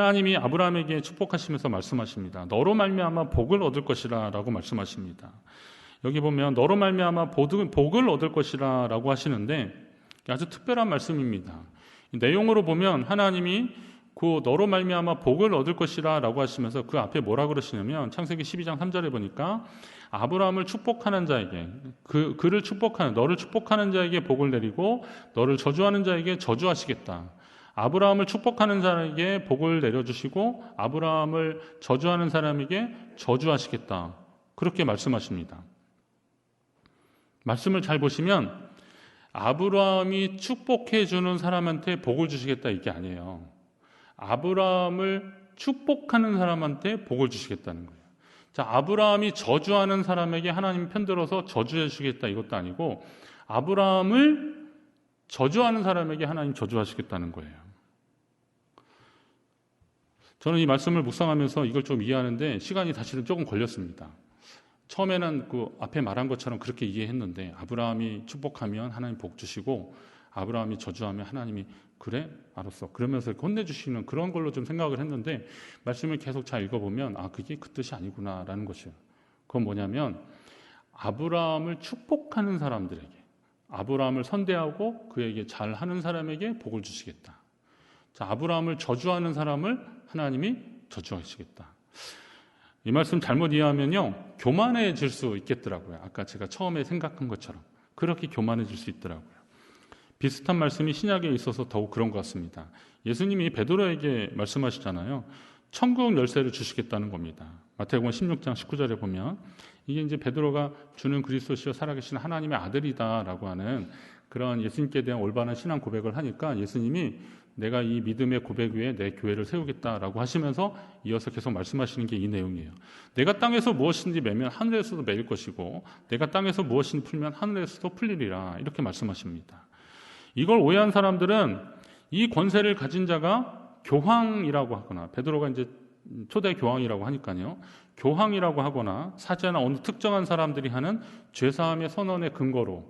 하나님이 아브라함에게 축복하시면서 말씀하십니다. 너로 말미암아 복을 얻을 것이라라고 말씀하십니다. 여기 보면 너로 말미암아 복을 얻을 것이라라고 하시는데 아주 특별한 말씀입니다. 내용으로 보면 하나님이 그 너로 말미암아 복을 얻을 것이라라고 하시면서 그 앞에 뭐라 그러시냐면 창세기 12장 3절에 보니까 아브라함을 축복하는 자에게 그 그를 축복하는 너를 축복하는 자에게 복을 내리고 너를 저주하는 자에게 저주하시겠다. 아브라함을 축복하는 자에게 복을 내려주시고 아브라함을 저주하는 사람에게 저주하시겠다. 그렇게 말씀하십니다. 말씀을 잘 보시면 아브라함이 축복해 주는 사람한테 복을 주시겠다 이게 아니에요. 아브라함을 축복하는 사람한테 복을 주시겠다는 거예요. 자, 아브라함이 저주하는 사람에게 하나님 편들어서 저주해 주시겠다 이것도 아니고 아브라함을 저주하는 사람에게 하나님 저주하시겠다는 거예요. 저는 이 말씀을 묵상하면서 이걸 좀 이해하는데 시간이 사실은 조금 걸렸습니다. 처음에는 그 앞에 말한 것처럼 그렇게 이해했는데 아브라함이 축복하면 하나님 복 주시고 아브라함이 저주하면 하나님이 그래 알았어 그러면서 혼내 주시는 그런 걸로 좀 생각을 했는데 말씀을 계속 잘 읽어보면 아 그게 그 뜻이 아니구나라는 것이에요. 그건 뭐냐면 아브라함을 축복하는 사람들에게 아브라함을 선대하고 그에게 잘하는 사람에게 복을 주시겠다. 자, 아브라함을 저주하는 사람을 하나님이 저주하시겠다. 이 말씀 잘못 이해하면요, 교만해질 수 있겠더라고요. 아까 제가 처음에 생각한 것처럼. 그렇게 교만해질 수 있더라고요. 비슷한 말씀이 신약에 있어서 더욱 그런 것 같습니다. 예수님이 베드로에게 말씀하시잖아요. 천국 열쇠를 주시겠다는 겁니다. 마태복음 16장 19절에 보면 이게 이제 베드로가 주는 그리스도시여 살아계신 하나님의 아들이다라고 하는 그런 예수님께 대한 올바른 신앙 고백을 하니까 예수님이 내가 이 믿음의 고백 위에 내 교회를 세우겠다라고 하시면서 이어서 계속 말씀하시는 게 이 내용이에요. 내가 땅에서 무엇인지 매면 하늘에서도 매일 것이고 내가 땅에서 무엇인지 풀면 하늘에서도 풀리리라 이렇게 말씀하십니다. 이걸 오해한 사람들은 이 권세를 가진 자가 교황이라고 하거나 베드로가 이제 초대 교황이라고 하니까요. 교황이라고 하거나 사제나 어느 특정한 사람들이 하는 죄사함의 선언의 근거로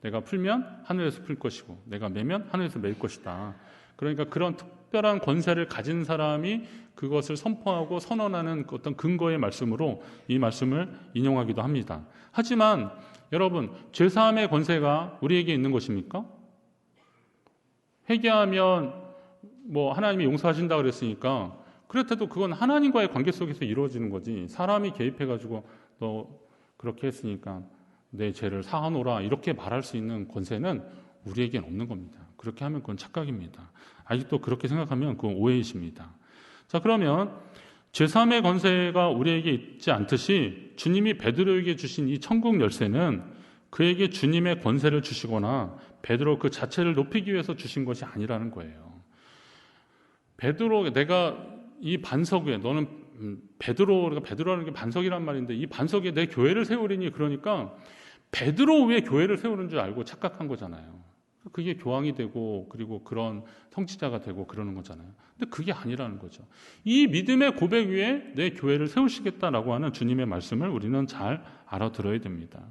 내가 풀면 하늘에서 풀 것이고 내가 매면 하늘에서 매일 것이다. 그러니까 그런 특별한 권세를 가진 사람이 그것을 선포하고 선언하는 어떤 근거의 말씀으로 이 말씀을 인용하기도 합니다. 하지만 여러분, 죄사함의 권세가 우리에게 있는 것입니까? 회개하면 뭐 하나님이 용서하신다 그랬으니까 그렇다도 그건 하나님과의 관계 속에서 이루어지는 거지. 사람이 개입해 가지고 너 그렇게 했으니까 내 죄를 사하노라 이렇게 말할 수 있는 권세는 우리에겐 없는 겁니다. 그렇게 하면 그건 착각입니다. 아직도 그렇게 생각하면 그건 오해이십니다. 자, 그러면 제3의 권세가 우리에게 있지 않듯이 주님이 베드로에게 주신 이 천국 열쇠는 그에게 주님의 권세를 주시거나 베드로 그 자체를 높이기 위해서 주신 것이 아니라는 거예요. 베드로 내가 이 반석 위에 너는 음, 베드로 가 베드로라는 게 반석이란 말인데 이 반석 에 내 교회를 세우리니 그러니까 베드로 위에 교회를 세우는 줄 알고 착각한 거잖아요. 그게 교황이 되고 그리고 그런 성취자가 되고 그러는 거잖아요. 근데 그게 아니라는 거죠. 이 믿음의 고백 위에 내 교회를 세우시겠다라고 하는 주님의 말씀을 우리는 잘 알아들어야 됩니다.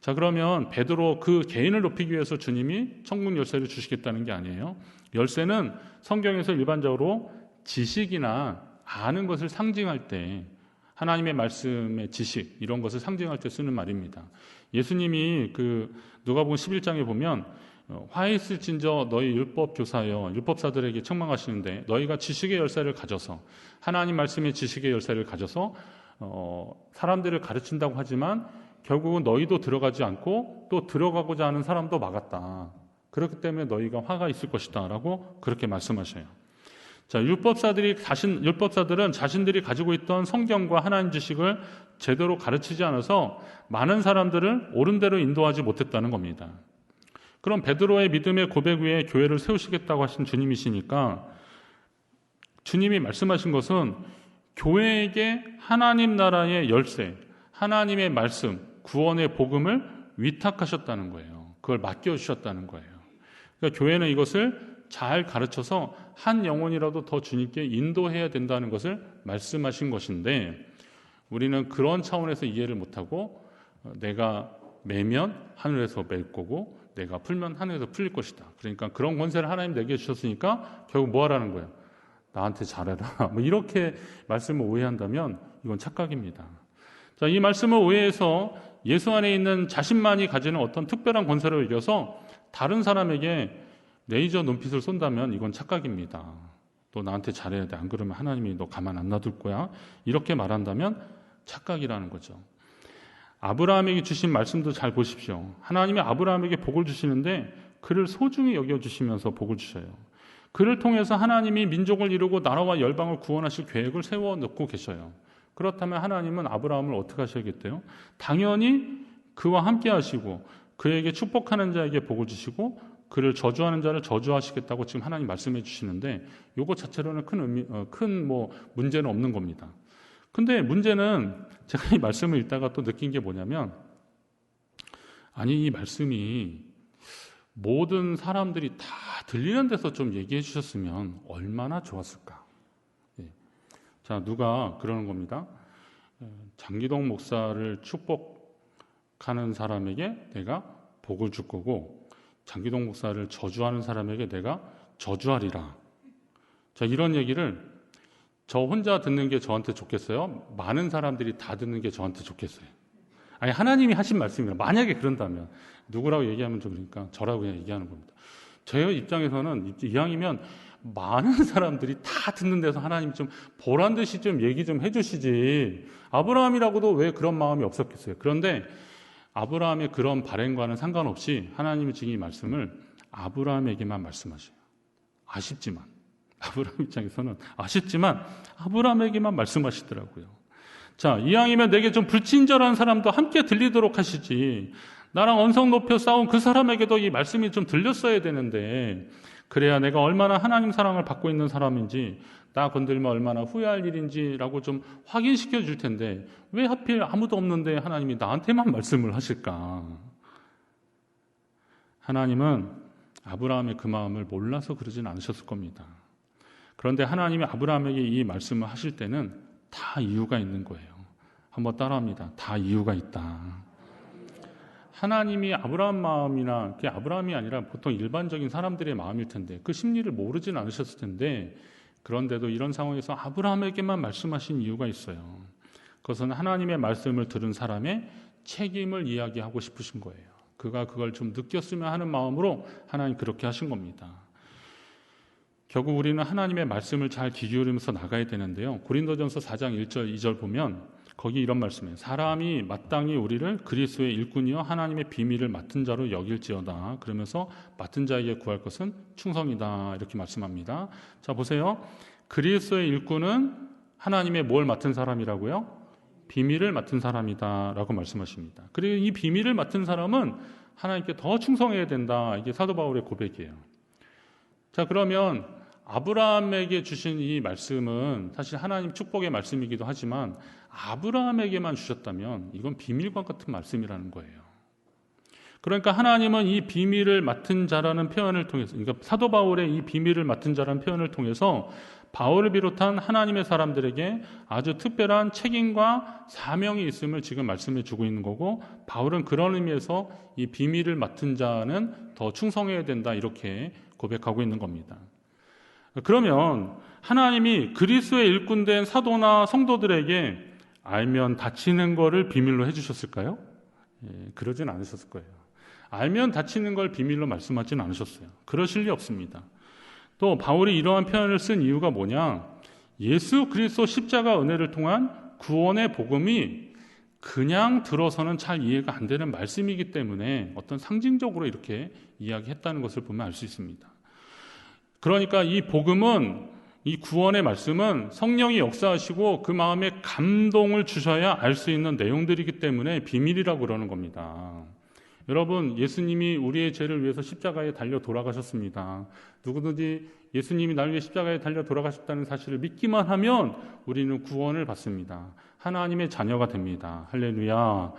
자, 그러면 베드로 그 개인을 높이기 위해서 주님이 천국 열쇠를 주시겠다는 게 아니에요. 열쇠는 성경에서 일반적으로 지식이나 아는 것을 상징할 때 하나님의 말씀의 지식 이런 것을 상징할 때 쓰는 말입니다. 예수님이 그 누가복음 11장에 보면 어, 화 있을 진저 너희 율법 교사여 율법사들에게 책망하시는데 너희가 지식의 열쇠를 가져서 하나님 말씀의 지식의 열쇠를 가져서 어, 사람들을 가르친다고 하지만 결국은 너희도 들어가지 않고 또 들어가고자 하는 사람도 막았다. 그렇기 때문에 너희가 화가 있을 것이다라고 그렇게 말씀하셔요. 자, 율법사들이 자신 율법사들은 자신들이 가지고 있던 성경과 하나님 지식을 제대로 가르치지 않아서 많은 사람들을 옳은 대로 인도하지 못했다는 겁니다. 그럼 베드로의 믿음의 고백 위에 교회를 세우시겠다고 하신 주님이시니까 주님이 말씀하신 것은 교회에게 하나님 나라의 열쇠, 하나님의 말씀, 구원의 복음을 위탁하셨다는 거예요. 그걸 맡겨주셨다는 거예요. 그러니까 교회는 이것을 잘 가르쳐서 한 영혼이라도 더 주님께 인도해야 된다는 것을 말씀하신 것인데 우리는 그런 차원에서 이해를 못하고 내가 매면 하늘에서 맬 거고 내가 풀면 하늘에서 풀릴 것이다. 그러니까 그런 권세를 하나님 내게 주셨으니까 결국 뭐 하라는 거예요? 나한테 잘해라. 뭐 이렇게 말씀을 오해한다면 이건 착각입니다. 자, 이 말씀을 오해해서 예수 안에 있는 자신만이 가지는 어떤 특별한 권세를 이겨서 다른 사람에게 레이저 눈빛을 쏜다면 이건 착각입니다. 또 나한테 잘해야 돼. 안 그러면 하나님이 너 가만 안 놔둘 거야. 이렇게 말한다면 착각이라는 거죠. 아브라함에게 주신 말씀도 잘 보십시오. 하나님이 아브라함에게 복을 주시는데 그를 소중히 여겨주시면서 복을 주셔요. 그를 통해서 하나님이 민족을 이루고 나라와 열방을 구원하실 계획을 세워 놓고 계셔요. 그렇다면 하나님은 아브라함을 어떻게 하셔야겠대요? 당연히 그와 함께 하시고 그에게 축복하는 자에게 복을 주시고 그를 저주하는 자를 저주하시겠다고 지금 하나님 말씀해 주시는데 요거 자체로는 큰 의미, 어, 큰뭐 문제는 없는 겁니다. 근데 문제는 제가 이 말씀을 읽다가 또 느낀 게 뭐냐면 아니 이 말씀이 모든 사람들이 다 들리는 데서 좀 얘기해 주셨으면 얼마나 좋았을까. 예. 자, 누가 그러는 겁니다. 어, 장기동 목사를 축복하는 사람에게 내가 복을 줄 거고 장기동 목사를 저주하는 사람에게 내가 저주하리라. 자, 이런 얘기를 저 혼자 듣는 게 저한테 좋겠어요? 많은 사람들이 다 듣는 게 저한테 좋겠어요? 아니, 하나님이 하신 말씀이라. 만약에 그런다면, 누구라고 얘기하면 좀 그러니까 저라고 그냥 얘기하는 겁니다. 제 입장에서는 이왕이면 많은 사람들이 다 듣는 데서 하나님 좀 보란 듯이 좀 얘기 좀 해주시지. 아브라함이라고도 왜 그런 마음이 없었겠어요. 그런데 아브라함의 그런 발행과는 상관없이 하나님은 지금 이 말씀을 아브라함에게만 말씀하셔요. 아쉽지만. 아브라함 입장에서는 아쉽지만 아브라함에게만 말씀하시더라고요. 자, 이왕이면 내게 좀 불친절한 사람도 함께 들리도록 하시지. 나랑 언성 높여 싸운 그 사람에게도 이 말씀이 좀 들렸어야 되는데, 그래야 내가 얼마나 하나님 사랑을 받고 있는 사람인지, 나 건들면 얼마나 후회할 일인지라고 좀 확인시켜 줄 텐데, 왜 하필 아무도 없는데 하나님이 나한테만 말씀을 하실까? 하나님은 아브라함의 그 마음을 몰라서 그러진 않으셨을 겁니다. 그런데 하나님이 아브라함에게 이 말씀을 하실 때는 다 이유가 있는 거예요. 한번 따라합니다. 다 이유가 있다. 하나님이 아브라함 마음이나 그게 아브라함이 아니라 보통 일반적인 사람들의 마음일 텐데 그 심리를 모르진 않으셨을 텐데 그런데도 이런 상황에서 아브라함에게만 말씀하신 이유가 있어요. 그것은 하나님의 말씀을 들은 사람의 책임을 이야기하고 싶으신 거예요. 그가 그걸 좀 느꼈으면 하는 마음으로 하나님 그렇게 하신 겁니다. 결국 우리는 하나님의 말씀을 잘 기울이면서 나가야 되는데요. 고린도전서 4장 1절 2절 보면 거기 이런 말씀이에요. 사람이 마땅히 우리를 그리스도의 일꾼이요 하나님의 비밀을 맡은 자로 여길지어다. 그러면서 맡은 자에게 구할 것은 충성이다. 이렇게 말씀합니다. 자, 보세요. 그리스도의 일꾼은 하나님의 뭘 맡은 사람이라고요? 비밀을 맡은 사람이다라고 말씀하십니다. 그리고 이 비밀을 맡은 사람은 하나님께 더 충성해야 된다. 이게 사도 바울의 고백이에요. 자, 그러면 아브라함에게 주신 이 말씀은 사실 하나님 축복의 말씀이기도 하지만 아브라함에게만 주셨다면 이건 비밀과 같은 말씀이라는 거예요. 그러니까 하나님은 이 비밀을 맡은 자라는 표현을 통해서, 그러니까 사도 바울의 이 비밀을 맡은 자라는 표현을 통해서 바울을 비롯한 하나님의 사람들에게 아주 특별한 책임과 사명이 있음을 지금 말씀해 주고 있는 거고, 바울은 그런 의미에서 이 비밀을 맡은 자는 더 충성해야 된다, 이렇게 고백하고 있는 겁니다. 그러면 하나님이 그리스의 일꾼된 사도나 성도들에게 알면 다치는 거를 비밀로 해주셨을까요? 예, 그러진 않으셨을 거예요. 알면 다치는 걸 비밀로 말씀하지는 않으셨어요. 그러실 리 없습니다. 또 바울이 이러한 표현을 쓴 이유가 뭐냐? 예수 그리스도 십자가 은혜를 통한 구원의 복음이 그냥 들어서는 잘 이해가 안 되는 말씀이기 때문에 어떤 상징적으로 이렇게 이야기했다는 것을 보면 알 수 있습니다. 그러니까 이 복음은 이 구원의 말씀은 성령이 역사하시고 그 마음에 감동을 주셔야 알 수 있는 내용들이기 때문에 비밀이라고 그러는 겁니다. 여러분, 예수님이 우리의 죄를 위해서 십자가에 달려 돌아가셨습니다. 누구든지 예수님이 나를 위해 십자가에 달려 돌아가셨다는 사실을 믿기만 하면 우리는 구원을 받습니다. 하나님의 자녀가 됩니다. 할렐루야.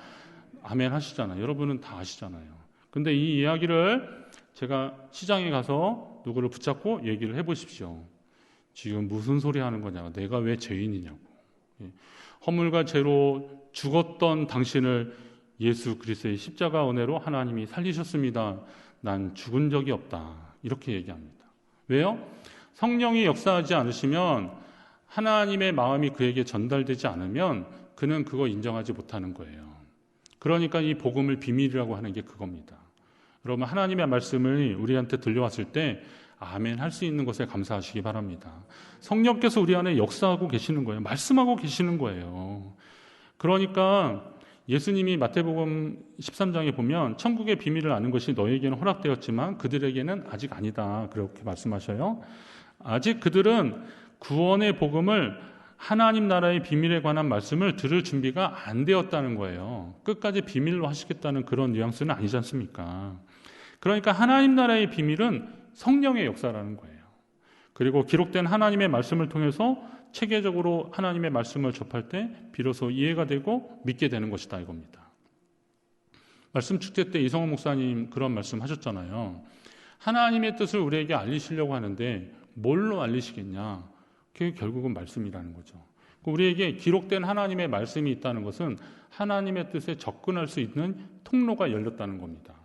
아멘 하시잖아요. 여러분은 다 아시잖아요. 근데 이 이야기를 제가 시장에 가서 누구를 붙잡고 얘기를 해 보십시오. 지금 무슨 소리 하는 거냐? 내가 왜 죄인이냐고. 예. 허물과 죄로 죽었던 당신을 예수 그리스도의 십자가 은혜로 하나님이 살리셨습니다. 난 죽은 적이 없다. 이렇게 얘기합니다. 왜요? 성령이 역사하지 않으시면 하나님의 마음이 그에게 전달되지 않으면 그는 그거 인정하지 못하는 거예요. 그러니까 이 복음을 비밀이라고 하는 게 그겁니다. 여러분 하나님의 말씀을 우리한테 들려왔을 때 아멘 할 수 있는 것에 감사하시기 바랍니다. 성령께서 우리 안에 역사하고 계시는 거예요. 말씀하고 계시는 거예요. 그러니까 예수님이 마태복음 13장에 보면 천국의 비밀을 아는 것이 너에게는 허락되었지만 그들에게는 아직 아니다. 그렇게 말씀하셔요. 아직 그들은 구원의 복음을 하나님 나라의 비밀에 관한 말씀을 들을 준비가 안 되었다는 거예요. 끝까지 비밀로 하시겠다는 그런 뉘앙스는 아니지 않습니까? 그러니까 하나님 나라의 비밀은 성령의 역사라는 거예요. 그리고 기록된 하나님의 말씀을 통해서 체계적으로 하나님의 말씀을 접할 때 비로소 이해가 되고 믿게 되는 것이다 이겁니다. 말씀 축제 때 이성호 목사님 그런 말씀 하셨잖아요. 하나님의 뜻을 우리에게 알리시려고 하는데 뭘로 알리시겠냐? 그게 결국은 말씀이라는 거죠. 우리에게 기록된 하나님의 말씀이 있다는 것은 하나님의 뜻에 접근할 수 있는 통로가 열렸다는 겁니다.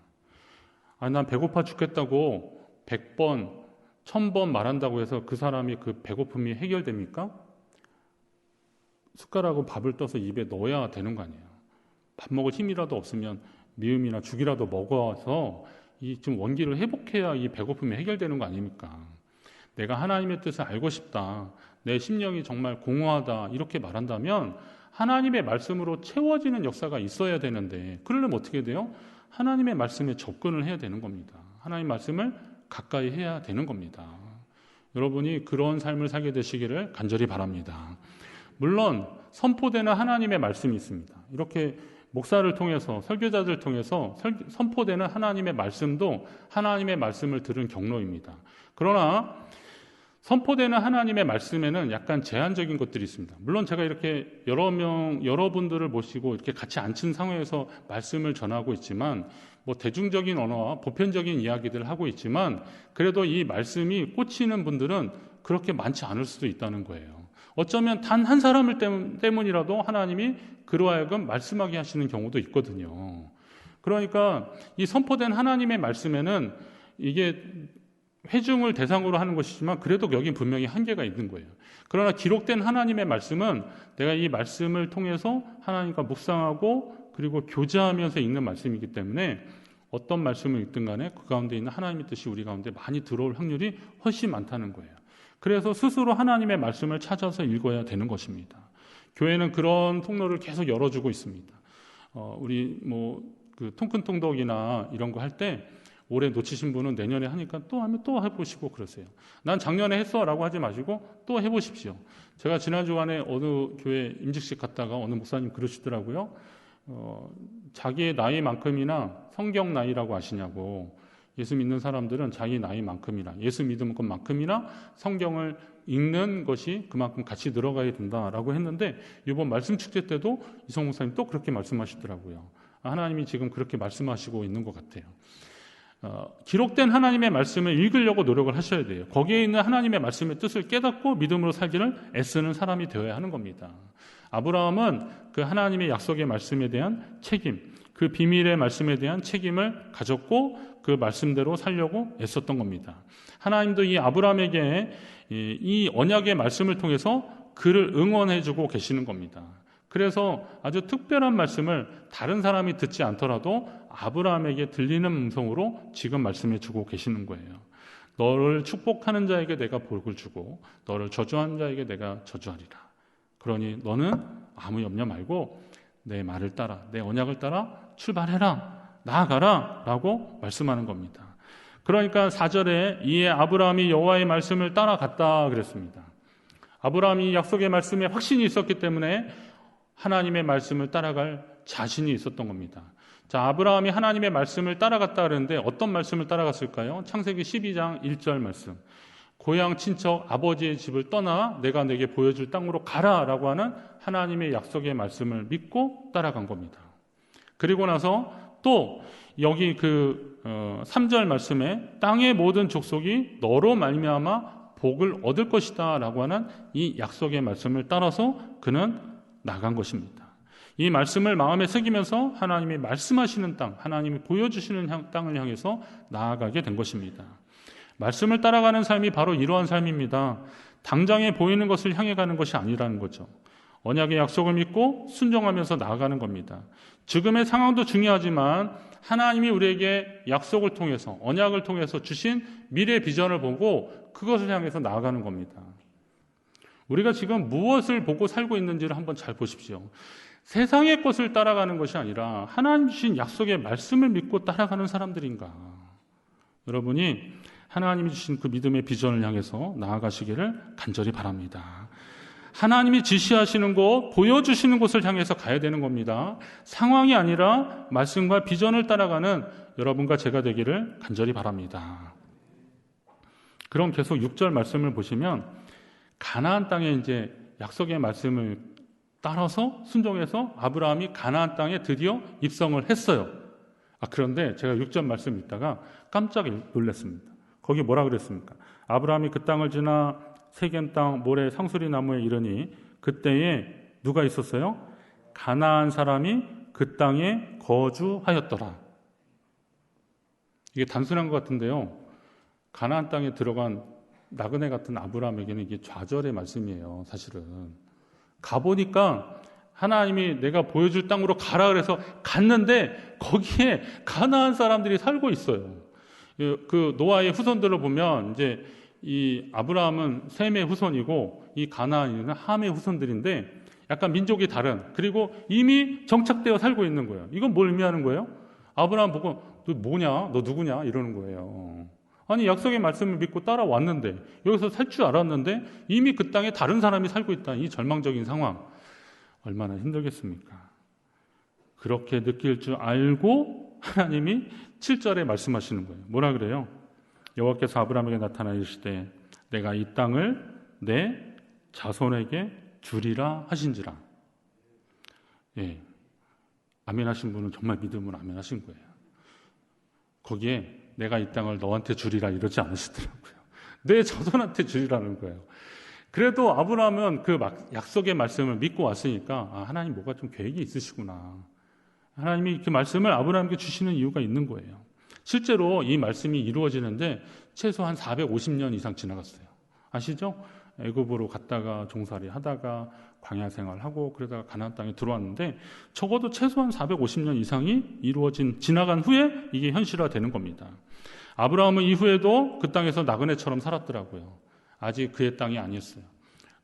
아, 난 배고파 죽겠다고 100번, 1000번 말한다고 해서 그 사람이 그 배고픔이 해결됩니까? 숟가락으로 밥을 떠서 입에 넣어야 되는 거 아니에요. 밥 먹을 힘이라도 없으면 미음이나 죽이라도 먹어서 이좀 원기를 회복해야 이 배고픔이 해결되는 거 아닙니까? 내가 하나님의 뜻을 알고 싶다. 내 심령이 정말 공허하다. 이렇게 말한다면 하나님의 말씀으로 채워지는 역사가 있어야 되는데 그러려면 어떻게 돼요? 하나님의 말씀에 접근을 해야 되는 겁니다. 하나님 말씀을 가까이 해야 되는 겁니다. 여러분이 그런 삶을 살게 되시기를 간절히 바랍니다. 물론 선포되는 하나님의 말씀이 있습니다. 이렇게 목사를 통해서 설교자들 통해서 선포되는 하나님의 말씀도 하나님의 말씀을 들은 경로입니다. 그러나 선포되는 하나님의 말씀에는 약간 제한적인 것들이 있습니다. 물론 제가 이렇게 여러 명, 여러분들을 모시고 이렇게 같이 앉힌 상황에서 말씀을 전하고 있지만, 뭐 대중적인 언어와 보편적인 이야기들을 하고 있지만, 그래도 이 말씀이 꽂히는 분들은 그렇게 많지 않을 수도 있다는 거예요. 어쩌면 단 한 사람을 때문이라도 하나님이 그로 하여금 말씀하게 하시는 경우도 있거든요. 그러니까 이 선포된 하나님의 말씀에는 이게 회중을 대상으로 하는 것이지만 그래도 여기 분명히 한계가 있는 거예요. 그러나 기록된 하나님의 말씀은 내가 이 말씀을 통해서 하나님과 묵상하고 그리고 교제하면서 읽는 말씀이기 때문에 어떤 말씀을 읽든 간에 그 가운데 있는 하나님의 뜻이 우리 가운데 많이 들어올 확률이 훨씬 많다는 거예요. 그래서 스스로 하나님의 말씀을 찾아서 읽어야 되는 것입니다. 교회는 그런 통로를 계속 열어주고 있습니다. 어, 우리 뭐 그 통큰통독이나 이런 거 할 때 올해 놓치신 분은 내년에 하니까 또 하면 또 해보시고 그러세요. 난 작년에 했어 라고 하지 마시고 또 해보십시오. 제가 지난 주간에 어느 교회 임직식 갔다가 어느 목사님 그러시더라고요. 어, 자기의 나이만큼이나 성경 나이라고 아시냐고. 예수 믿는 사람들은 자기 나이만큼이나 예수 믿은 것만큼이나 성경을 읽는 것이 그만큼 같이 들어가야 된다라고 했는데 이번 말씀 축제 때도 이성 목사님 또 그렇게 말씀하시더라고요. 하나님이 지금 그렇게 말씀하시고 있는 것 같아요. 어, 기록된 하나님의 말씀을 읽으려고 노력을 하셔야 돼요. 거기에 있는 하나님의 말씀의 뜻을 깨닫고 믿음으로 살기를 애쓰는 사람이 되어야 하는 겁니다. 아브라함은 그 하나님의 약속의 말씀에 대한 책임, 그 비밀의 말씀에 대한 책임을 가졌고 그 말씀대로 살려고 애썼던 겁니다. 하나님도 이 아브라함에게 이 언약의 말씀을 통해서 그를 응원해주고 계시는 겁니다. 그래서 아주 특별한 말씀을 다른 사람이 듣지 않더라도 아브라함에게 들리는 음성으로 지금 말씀해 주고 계시는 거예요. 너를 축복하는 자에게 내가 복을 주고 너를 저주하는 자에게 내가 저주하리라. 그러니 너는 아무 염려 말고 내 말을 따라 내 언약을 따라 출발해라. 나아가라. 라고 말씀하는 겁니다. 그러니까 4절에 이에 아브라함이 여호와의 말씀을 따라갔다 그랬습니다. 아브라함이 약속의 말씀에 확신이 있었기 때문에 하나님의 말씀을 따라갈 자신이 있었던 겁니다. 자, 아브라함이 하나님의 말씀을 따라갔다 그랬는데 어떤 말씀을 따라갔을까요? 창세기 12장 1절 말씀. 고향 친척 아버지의 집을 떠나 내가 내게 보여줄 땅으로 가라 라고 하는 하나님의 약속의 말씀을 믿고 따라간 겁니다. 그리고 나서 또 여기 그 3절 어, 말씀에 땅의 모든 족속이 너로 말미암아 복을 얻을 것이다 라고 하는 이 약속의 말씀을 따라서 그는 나간 것입니다. 이 말씀을 마음에 새기면서 하나님이 말씀하시는 땅, 하나님이 보여주시는 땅을 향해서 나아가게 된 것입니다. 말씀을 따라가는 삶이 바로 이러한 삶입니다. 당장에 보이는 것을 향해 가는 것이 아니라는 거죠. 언약의 약속을 믿고 순종하면서 나아가는 겁니다. 지금의 상황도 중요하지만 하나님이 우리에게 약속을 통해서 언약을 통해서 주신 미래 비전을 보고 그것을 향해서 나아가는 겁니다. 우리가 지금 무엇을 보고 살고 있는지를 한번 잘 보십시오. 세상의 것을 따라가는 것이 아니라 하나님 주신 약속의 말씀을 믿고 따라가는 사람들인가? 여러분이 하나님이 주신 그 믿음의 비전을 향해서 나아가시기를 간절히 바랍니다. 하나님이 지시하시는 곳, 보여주시는 곳을 향해서 가야 되는 겁니다. 상황이 아니라 말씀과 비전을 따라가는 여러분과 제가 되기를 간절히 바랍니다. 그럼 계속 6절 말씀을 보시면 가나안 땅에 이제 약속의 말씀을 따라서 순종해서 아브라함이 가나안 땅에 드디어 입성을 했어요. 아, 그런데 제가 6절 말씀 읽다가 깜짝 놀랐습니다. 거기 뭐라 그랬습니까? 아브라함이 그 땅을 지나 세겜 땅 모래 상수리 나무에 이르니 그때에 누가 있었어요? 가나안 사람이 그 땅에 거주하였더라. 이게 단순한 것 같은데요. 가나안 땅에 들어간 나그네 같은 아브라함에게는 이게 좌절의 말씀이에요. 사실은 가보니까 하나님이 내가 보여줄 땅으로 가라 그래서 갔는데 거기에 가나안 사람들이 살고 있어요. 그 노아의 후손들을 보면 이제 이 아브라함은 셈의 후손이고 이 가나안은 함의 후손들인데 약간 민족이 다른 그리고 이미 정착되어 살고 있는 거예요. 이건 뭘 의미하는 거예요? 아브라함 보고 너 뭐냐? 너 누구냐? 이러는 거예요. 아니 약속의 말씀을 믿고 따라왔는데 여기서 살 줄 알았는데 이미 그 땅에 다른 사람이 살고 있다는 이 절망적인 상황 얼마나 힘들겠습니까? 그렇게 느낄 줄 알고 하나님이 7절에 말씀하시는 거예요. 뭐라 그래요? 여호와께서 아브라함에게 나타나 이르시되 내가 이 땅을 내 자손에게 주리라 하신지라. 예. 아멘 하신 분은 정말 믿음으로 아멘 하신 거예요. 거기에 내가 이 땅을 너한테 주리라 이러지 않으시더라고요. 내 자손한테 주리라는 거예요. 그래도 아브라함은 그 약속의 말씀을 믿고 왔으니까 아, 하나님 뭐가 좀 계획이 있으시구나. 하나님이 그 말씀을 아브라함께 주시는 이유가 있는 거예요. 실제로 이 말씀이 이루어지는데 최소한 450년 이상 지나갔어요. 아시죠? 애굽으로 갔다가 종살이 하다가 광야 생활하고 그러다가 가나안 땅에 들어왔는데 적어도 최소한 450년 이상이 이루어진 지나간 후에 이게 현실화되는 겁니다. 아브라함은 이후에도 그 땅에서 나그네처럼 살았더라고요. 아직 그의 땅이 아니었어요.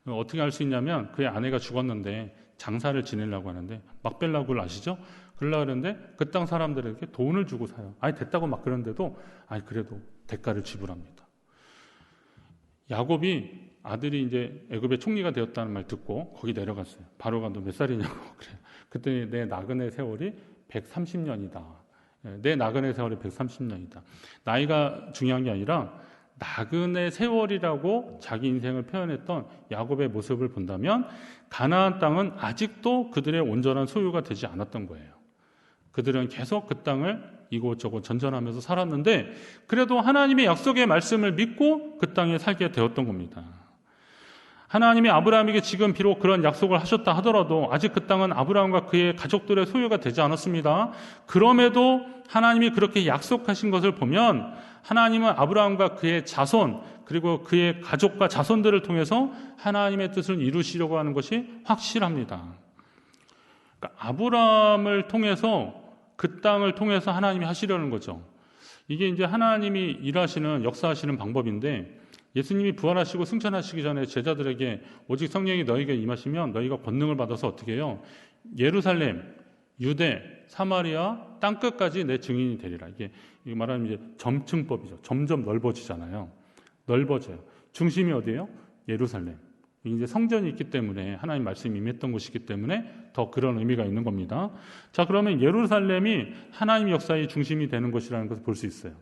어떻게 알 수 있냐면 그의 아내가 죽었는데 장사를 지내려고 하는데 막벨라굴 아시죠? 그러려 그러는데 그 땅 사람들에게 돈을 주고 사요. 아니 됐다고 막 그러는데도 아니 그래도 대가를 지불합니다. 야곱이 아들이 이제 애굽의 총리가 되었다는 말 듣고 거기 내려갔어요. 바로가 너 몇 살이냐고 그래. 그때 내 나그네 세월이 130년이다. 내 나그네 세월이 130년이다. 나이가 중요한 게 아니라 나그네 세월이라고 자기 인생을 표현했던 야곱의 모습을 본다면 가나안 땅은 아직도 그들의 온전한 소유가 되지 않았던 거예요. 그들은 계속 그 땅을 이곳저곳 전전하면서 살았는데 그래도 하나님의 약속의 말씀을 믿고 그 땅에 살게 되었던 겁니다. 하나님이 아브라함에게 지금 비록 그런 약속을 하셨다 하더라도 아직 그 땅은 아브라함과 그의 가족들의 소유가 되지 않았습니다. 그럼에도 하나님이 그렇게 약속하신 것을 보면 하나님은 아브라함과 그의 자손 그리고 그의 가족과 자손들을 통해서 하나님의 뜻을 이루시려고 하는 것이 확실합니다. 그러니까 아브라함을 통해서 그 땅을 통해서 하나님이 하시려는 거죠. 이게 이제 하나님이 일하시는 역사하시는 방법인데 예수님이 부활하시고 승천하시기 전에 제자들에게 오직 성령이 너에게 임하시면 너희가 권능을 받아서 어떻게 해요? 예루살렘, 유대, 사마리아 땅 끝까지 내 증인이 되리라. 이게 말하면 이제 점층법이죠. 점점 넓어지잖아요. 넓어져요. 중심이 어디예요? 예루살렘. 이제 성전이 있기 때문에 하나님 말씀이 임했던 곳이기 때문에 더 그런 의미가 있는 겁니다. 자, 그러면 예루살렘이 하나님 역사의 중심이 되는 것이라는 것을 볼 수 있어요.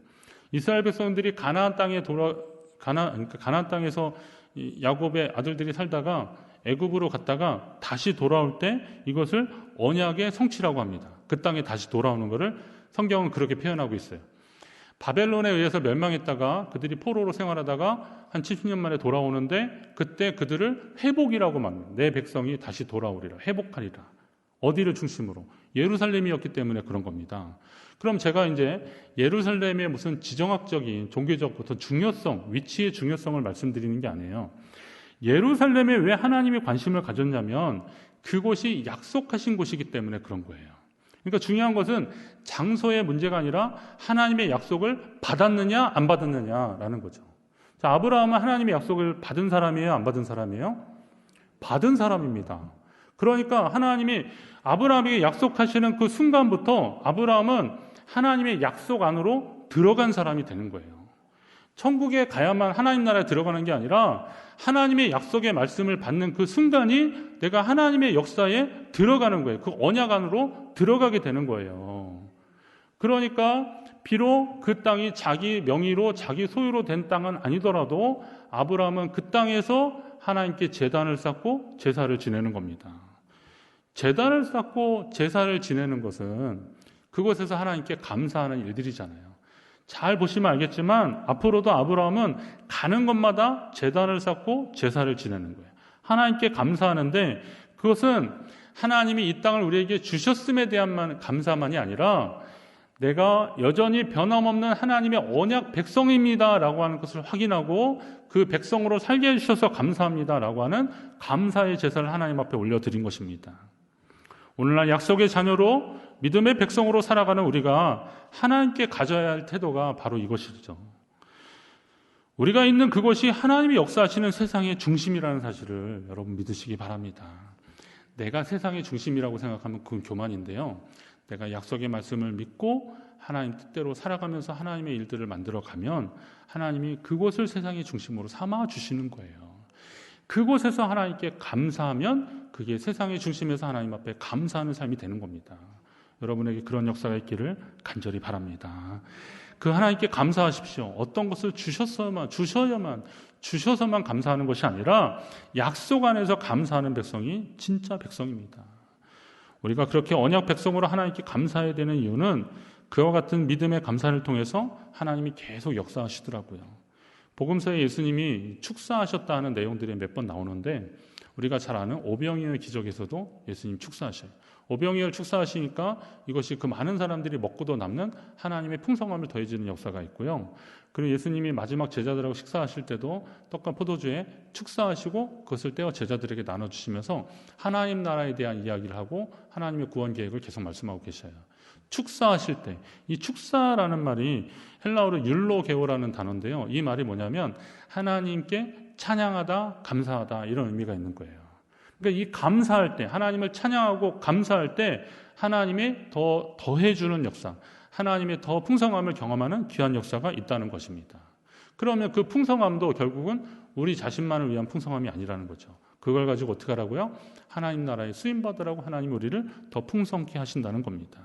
이스라엘 백성들이 가나안 땅에 돌아 가나 그러니까 가나안 땅에서 야곱의 아들들이 살다가 애굽으로 갔다가 다시 돌아올 때 이것을 언약의 성취라고 합니다. 그 땅에 다시 돌아오는 것을 성경은 그렇게 표현하고 있어요. 바벨론에 의해서 멸망했다가 그들이 포로로 생활하다가 한 70년 만에 돌아오는데 그때 그들을 회복이라고 말합니다. 내 백성이 다시 돌아오리라. 회복하리라. 어디를 중심으로? 예루살렘이었기 때문에 그런 겁니다. 그럼 제가 이제 예루살렘의 무슨 지정학적인 종교적 어떤 중요성, 위치의 중요성을 말씀드리는 게 아니에요. 예루살렘에 왜 하나님이 관심을 가졌냐면 그곳이 약속하신 곳이기 때문에 그런 거예요. 그러니까 중요한 것은 장소의 문제가 아니라 하나님의 약속을 받았느냐 안 받았느냐라는 거죠. 자, 아브라함은 하나님의 약속을 받은 사람이에요, 안 받은 사람이에요? 받은 사람입니다. 그러니까 하나님이 아브라함에게 약속하시는 그 순간부터 아브라함은 하나님의 약속 안으로 들어간 사람이 되는 거예요. 천국에 가야만 하나님 나라에 들어가는 게 아니라 하나님의 약속의 말씀을 받는 그 순간이 내가 하나님의 역사에 들어가는 거예요. 그 언약 안으로 들어가게 되는 거예요. 그러니까 비록 그 땅이 자기 명의로 자기 소유로 된 땅은 아니더라도 아브라함은 그 땅에서 하나님께 재단을 쌓고 제사를 지내는 겁니다. 재단을 쌓고 제사를 지내는 것은 그곳에서 하나님께 감사하는 일들이잖아요. 잘 보시면 알겠지만 앞으로도 아브라함은 가는 곳마다 재단을 쌓고 제사를 지내는 거예요. 하나님께 감사하는데 그것은 하나님이 이 땅을 우리에게 주셨음에 대한 감사만이 아니라 내가 여전히 변함없는 하나님의 언약 백성입니다라고 하는 것을 확인하고 그 백성으로 살게 해주셔서 감사합니다라고 하는 감사의 제사를 하나님 앞에 올려드린 것입니다. 오늘날 약속의 자녀로 믿음의 백성으로 살아가는 우리가 하나님께 가져야 할 태도가 바로 이것이죠. 우리가 있는 그곳이 하나님이 역사하시는 세상의 중심이라는 사실을 여러분 믿으시기 바랍니다. 내가 세상의 중심이라고 생각하면 그건 교만인데요. 내가 약속의 말씀을 믿고 하나님 뜻대로 살아가면서 하나님의 일들을 만들어 가면 하나님이 그곳을 세상의 중심으로 삼아 주시는 거예요. 그곳에서 하나님께 감사하면 그게 세상의 중심에서 하나님 앞에 감사하는 삶이 되는 겁니다. 여러분에게 그런 역사가 있기를 간절히 바랍니다. 그 하나님께 감사하십시오. 어떤 것을 주셨어야만, 주셔야만, 주셔서만 감사하는 것이 아니라 약속 안에서 감사하는 백성이 진짜 백성입니다. 우리가 그렇게 언약 백성으로 하나님께 감사해야 되는 이유는 그와 같은 믿음의 감사를 통해서 하나님이 계속 역사하시더라고요. 복음서에 예수님이 축사하셨다는 내용들이 몇 번 나오는데 우리가 잘 아는 오병이의 기적에서도 예수님 축사하셔요. 오병이어를 축사하시니까 이것이 그 많은 사람들이 먹고도 남는 하나님의 풍성함을 더해지는 역사가 있고요. 그리고 예수님이 마지막 제자들하고 식사하실 때도 떡과 포도주에 축사하시고 그것을 떼어 제자들에게 나눠주시면서 하나님 나라에 대한 이야기를 하고 하나님의 구원 계획을 계속 말씀하고 계셔요. 축사하실 때, 이 축사라는 말이 헬라어로 율로게오라는 단어인데요. 이 말이 뭐냐면 하나님께 찬양하다, 감사하다 이런 의미가 있는 거예요. 그러니까 이 감사할 때, 하나님을 찬양하고 감사할 때 하나님의 더 더해주는 역사, 하나님의 더 풍성함을 경험하는 귀한 역사가 있다는 것입니다. 그러면 그 풍성함도 결국은 우리 자신만을 위한 풍성함이 아니라는 거죠. 그걸 가지고 어떻게 하라고요? 하나님 나라에 쓰임 받으라고 하나님 우리를 더 풍성케 하신다는 겁니다.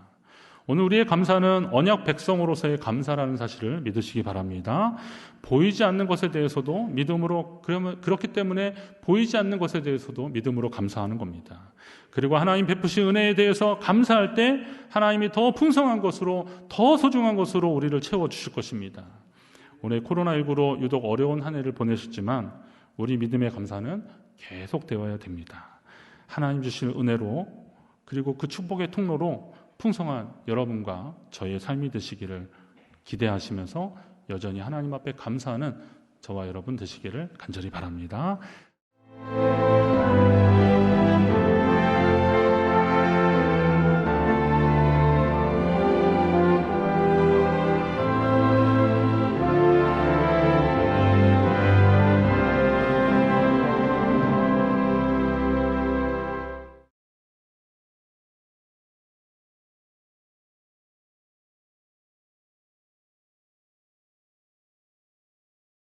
오늘 우리의 감사는 언약 백성으로서의 감사라는 사실을 믿으시기 바랍니다. 보이지 않는 것에 대해서도 믿음으로 그렇기 때문에 보이지 않는 것에 대해서도 믿음으로 감사하는 겁니다. 그리고 하나님 베푸신 은혜에 대해서 감사할 때 하나님이 더 풍성한 것으로 더 소중한 것으로 우리를 채워 주실 것입니다. 올해 코로나19로 유독 어려운 한 해를 보내셨지만 우리 믿음의 감사는 계속되어야 됩니다. 하나님 주신 은혜로 그리고 그 축복의 통로로 풍성한 여러분과 저의 삶이 되시기를 기대하시면서 여전히 하나님 앞에 감사하는 저와 여러분 되시기를 간절히 바랍니다.